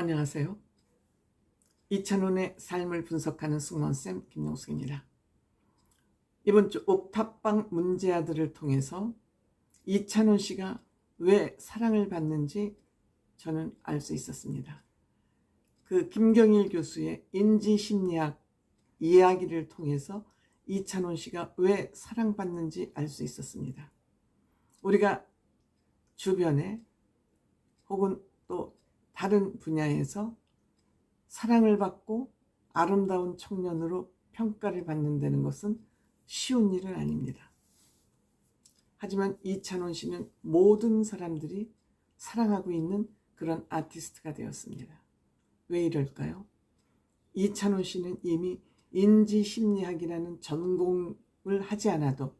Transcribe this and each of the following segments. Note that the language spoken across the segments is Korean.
안녕하세요. 이찬원의 삶을 분석하는 승무원쌤 김용숙입니다. 이번 주 옥탑방 문제아들을 통해서 이찬원 씨가 왜 사랑을 받는지 저는 알 수 있었습니다. 그 김경일 교수의 인지심리학 이야기를 통해서 이찬원 씨가 왜 사랑받는지 알 수 있었습니다. 우리가 주변에 혹은 또 다른 분야에서 사랑을 받고 아름다운 청년으로 평가를 받는다는 것은 쉬운 일은 아닙니다. 하지만 이찬원 씨는 모든 사람들이 사랑하고 있는 그런 아티스트가 되었습니다. 왜 이럴까요? 이찬원 씨는 이미 인지 심리학이라는 전공을 하지 않아도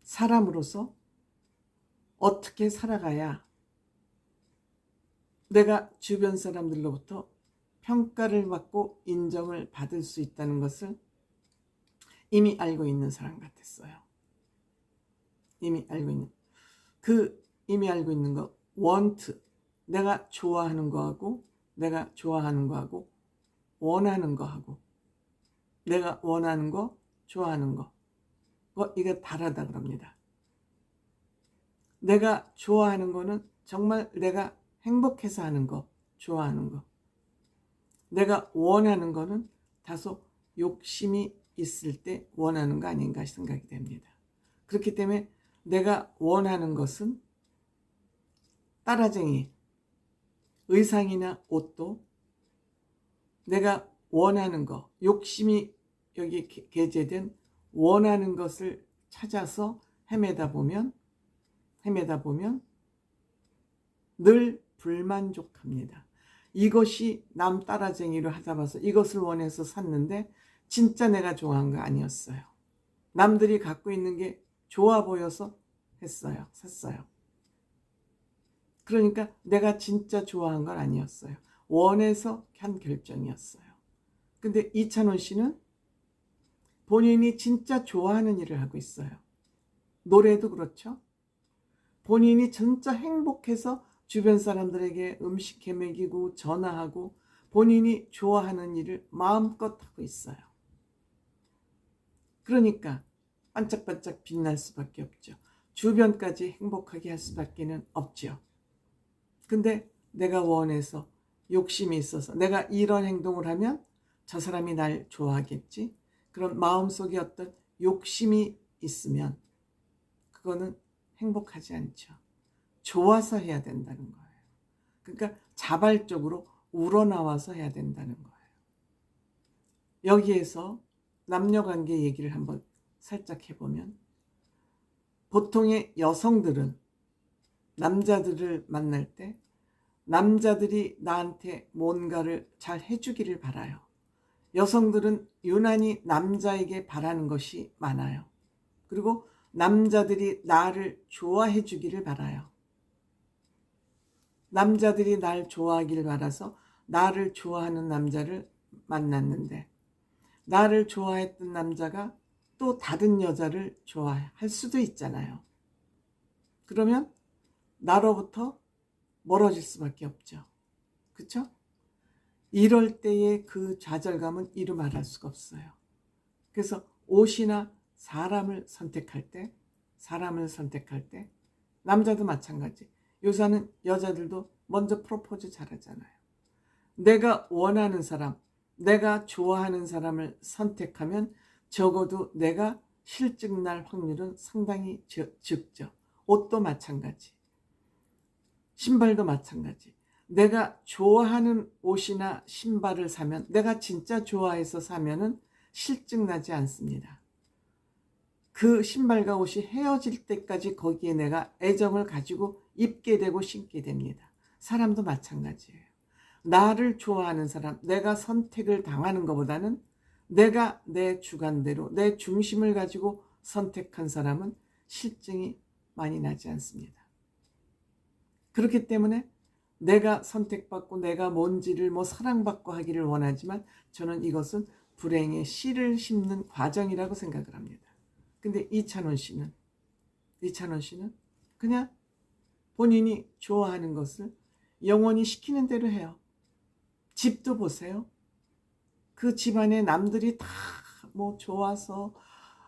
사람으로서 어떻게 살아가야 내가 주변 사람들로부터 평가를 받고 인정을 받을 수 있다는 것을 이미 알고 있는 사람 같았어요. 이미 알고 있는 그 이미 알고 있는 거 want 내가 좋아하는 거하고 내가 좋아하는 거하고 원하는 거하고 내가 원하는 거 좋아하는 거 어, 이게 다르다 그럽니다. 내가 좋아하는 거는 정말 내가 행복해서 하는 거, 좋아하는 거. 내가 원하는 거는 다소 욕심이 있을 때 원하는 거 아닌가 생각이 됩니다. 그렇기 때문에 내가 원하는 것은 따라쟁이, 의상이나 옷도 내가 원하는 거, 욕심이 여기 게재된 원하는 것을 찾아서 헤매다 보면, 헤매다 보면 늘 불만족합니다. 이것이 남 따라쟁이로 하다 봐서 이것을 원해서 샀는데 진짜 내가 좋아한 거 아니었어요. 남들이 갖고 있는 게 좋아 보여서 했어요. 샀어요. 그러니까 내가 진짜 좋아한 건 아니었어요. 원해서 한 결정이었어요. 근데 이찬원 씨는 본인이 진짜 좋아하는 일을 하고 있어요. 노래도 그렇죠. 본인이 진짜 행복해서 주변 사람들에게 음식 해먹이고 전화하고 본인이 좋아하는 일을 마음껏 하고 있어요. 그러니까 반짝반짝 빛날 수밖에 없죠. 주변까지 행복하게 할 수밖에 없죠. 근데 내가 원해서 욕심이 있어서 내가 이런 행동을 하면 저 사람이 날 좋아하겠지. 그런 마음속에 어떤 욕심이 있으면 그거는 행복하지 않죠. 좋아서 해야 된다는 거예요. 그러니까 자발적으로 우러나와서 해야 된다는 거예요. 여기에서 남녀관계 얘기를 한번 살짝 해보면 보통의 여성들은 남자들을 만날 때 남자들이 나한테 뭔가를 잘 해주기를 바라요. 여성들은 유난히 남자에게 바라는 것이 많아요. 그리고 남자들이 나를 좋아해 주기를 바라요. 남자들이 날 좋아하기를 바라서 나를 좋아하는 남자를 만났는데 나를 좋아했던 남자가 또 다른 여자를 좋아할 수도 있잖아요. 그러면 나로부터 멀어질 수밖에 없죠. 그쵸? 이럴 때의 그 좌절감은 이루 말할 수가 없어요. 그래서 옷이나 사람을 선택할 때, 사람을 선택할 때, 남자도 마찬가지. 요새는 여자들도 먼저 프로포즈 잘하잖아요. 내가 원하는 사람, 내가 좋아하는 사람을 선택하면 적어도 내가 실증 날 확률은 상당히 적죠. 옷도 마찬가지. 신발도 마찬가지. 내가 좋아하는 옷이나 신발을 사면 내가 진짜 좋아해서 사면은 실증 나지 않습니다. 그 신발과 옷이 헤어질 때까지 거기에 내가 애정을 가지고 입게 되고 신게 됩니다. 사람도 마찬가지예요. 나를 좋아하는 사람, 내가 선택을 당하는 것보다는 내가 내 주관대로 내 중심을 가지고 선택한 사람은 실증이 많이 나지 않습니다. 그렇기 때문에 내가 선택받고 내가 뭔지를 뭐 사랑받고 하기를 원하지만 저는 이것은 불행의 씨를 심는 과정이라고 생각을 합니다. 근데 이찬원 씨는 이찬원 씨는 그냥 본인이 좋아하는 것을 영원히 시키는 대로 해요. 집도 보세요. 그 집안에 남들이 다 뭐 좋아서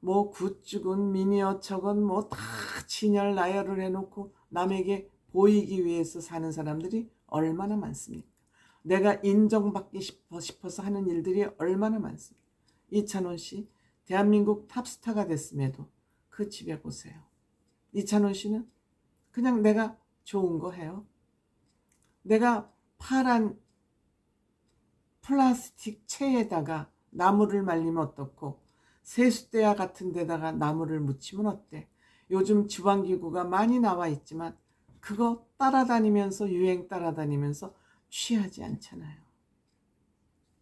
뭐 굿죽은 미니어처건 뭐 다 진열 나열을 해놓고 남에게 보이기 위해서 사는 사람들이 얼마나 많습니까? 내가 인정받기 싶어, 싶어서 하는 일들이 얼마나 많습니까? 이찬원 씨, 대한민국 탑스타가 됐음에도 그 집에 보세요. 이찬원 씨는 그냥 내가 좋은 거 해요. 내가 파란 플라스틱 체에다가 나무를 말리면 어떻고 세숫대야 같은 데다가 나무를 묻히면 어때? 요즘 주방기구가 많이 나와 있지만 그거 따라다니면서 유행 따라다니면서 취하지 않잖아요.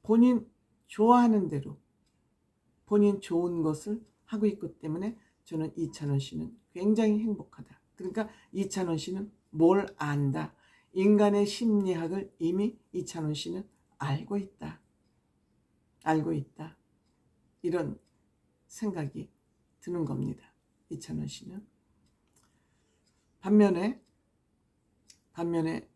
본인 좋아하는 대로 본인 좋은 것을 하고 있기 때문에 저는 이찬원 씨는 굉장히 행복하다. 그러니까 이찬원 씨는 뭘 안다. 인간의 심리학을 이미 이찬원 씨는 알고 있다. 알고 있다. 이런 생각이 드는 겁니다. 이찬원 씨는. 반면에, 반면에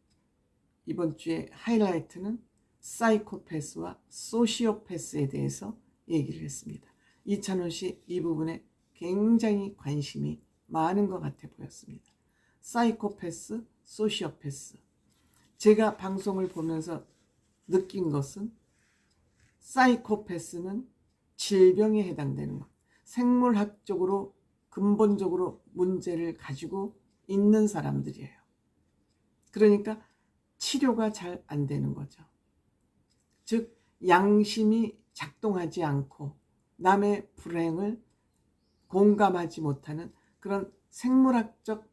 이번 주에 하이라이트는 사이코패스와 소시오패스에 대해서 얘기를 했습니다. 이찬원 씨 이 부분에 굉장히 관심이 많은 것 같아 보였습니다. 사이코패스, 소시오패스. 제가 방송을 보면서 느낀 것은 사이코패스는 질병에 해당되는 것. 생물학적으로 근본적으로 문제를 가지고 있는 사람들이에요. 그러니까 치료가 잘 안 되는 거죠. 즉, 양심이 작동하지 않고 남의 불행을 공감하지 못하는 그런 생물학적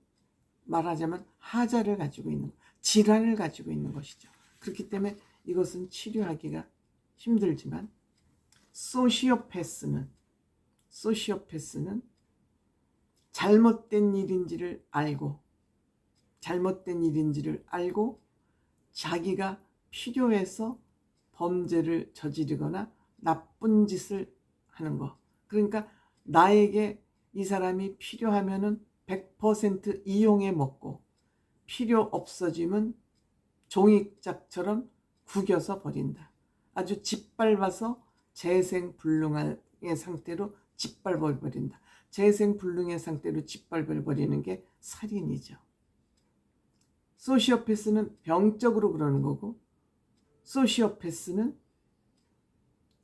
말하자면 하자를 가지고 있는 질환을 가지고 있는 것이죠. 그렇기 때문에 이것은 치료하기가 힘들지만 소시오패스는 소시오패스는 잘못된 일인지를 알고 잘못된 일인지를 알고 자기가 필요해서 범죄를 저지르거나 나쁜 짓을 하는 거. 그러니까 나에게 이 사람이 필요하면은 100% 이용해 먹고 필요 없어지면 종이짝처럼 구겨서 버린다. 아주 짓밟아서 재생불능의 상태로 짓밟아 버린다. 재생불능의 상태로 짓밟아 버리는 게 살인이죠. 소시오패스는 병적으로 그러는 거고 소시오패스는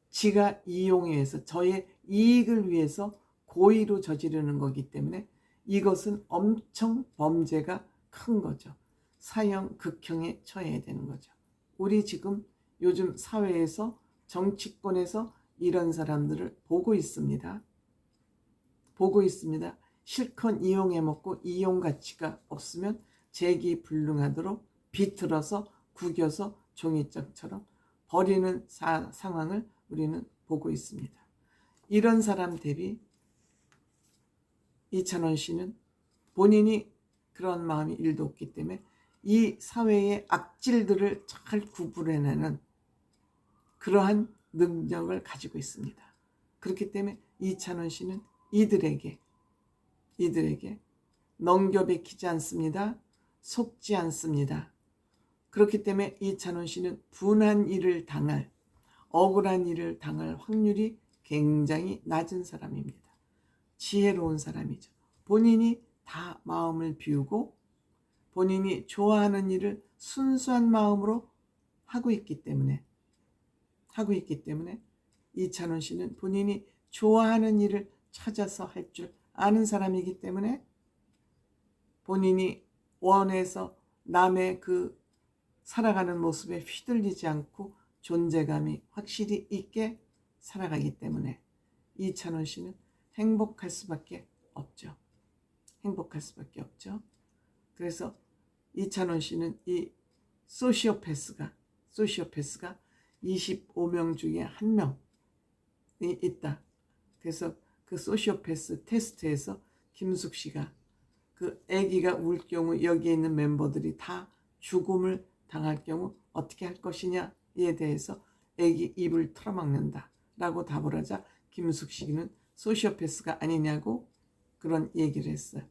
지가 이용해서 저의 이익을 위해서 고의로 저지르는 거기 때문에 이것은 엄청 범죄가 큰 거죠. 사형 극형에 처해야 되는 거죠. 우리 지금 요즘 사회에서 정치권에서 이런 사람들을 보고 있습니다. 보고 있습니다. 실컷 이용해 먹고 이용 가치가 없으면 재기 불능하도록 비틀어서 구겨서 종이장처럼 버리는 사, 상황을 우리는 보고 있습니다. 이런 사람 대비 이찬원 씨는 본인이 그런 마음이 일도 없기 때문에 이 사회의 악질들을 잘 구분해내는 그러한 능력을 가지고 있습니다. 그렇기 때문에 이찬원 씨는 이들에게 이들에게 넘겨베키지 않습니다. 속지 않습니다. 그렇기 때문에 이찬원 씨는 분한 일을 당할 억울한 일을 당할 확률이 굉장히 낮은 사람입니다. 지혜로운 사람이죠. 본인이 다 마음을 비우고 본인이 좋아하는 일을 순수한 마음으로 하고 있기 때문에 하고 있기 때문에 이찬원 씨는 본인이 좋아하는 일을 찾아서 할 줄 아는 사람이기 때문에 본인이 원해서 남의 그 살아가는 모습에 휘둘리지 않고 존재감이 확실히 있게 살아가기 때문에 이찬원 씨는 행복할 수밖에 없죠. 행복할 수밖에 없죠. 그래서 이찬원 씨는 이 소시오패스가 소시오패스가 25명 중에 한 명이 있다. 그래서 그 소시오패스 테스트에서 김숙 씨가 그 아기가 울 경우 여기에 있는 멤버들이 다 죽음을 당할 경우 어떻게 할 것이냐에 대해서 아기 입을 털어막는다라고 답을 하자 김숙 씨는 소시오패스가 아니냐고 그런 얘기를 했어요.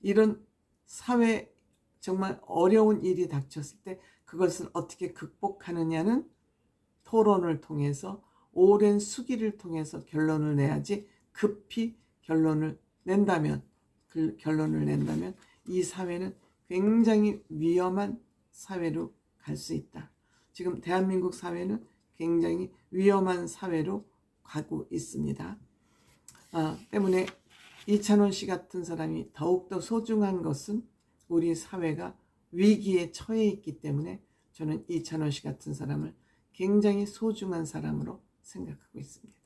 이런 사회 정말 어려운 일이 닥쳤을 때 그것을 어떻게 극복하느냐는 토론을 통해서 오랜 수기를 통해서 결론을 내야지 급히 결론을 낸다면 그 결론을 낸다면 이 사회는 굉장히 위험한 사회로 갈 수 있다. 지금 대한민국 사회는 굉장히 위험한 사회로 가고 있습니다. 아, 때문에 이찬원 씨 같은 사람이 더욱더 소중한 것은 우리 사회가 위기에 처해 있기 때문에 저는 이찬원 씨 같은 사람을 굉장히 소중한 사람으로 생각하고 있습니다.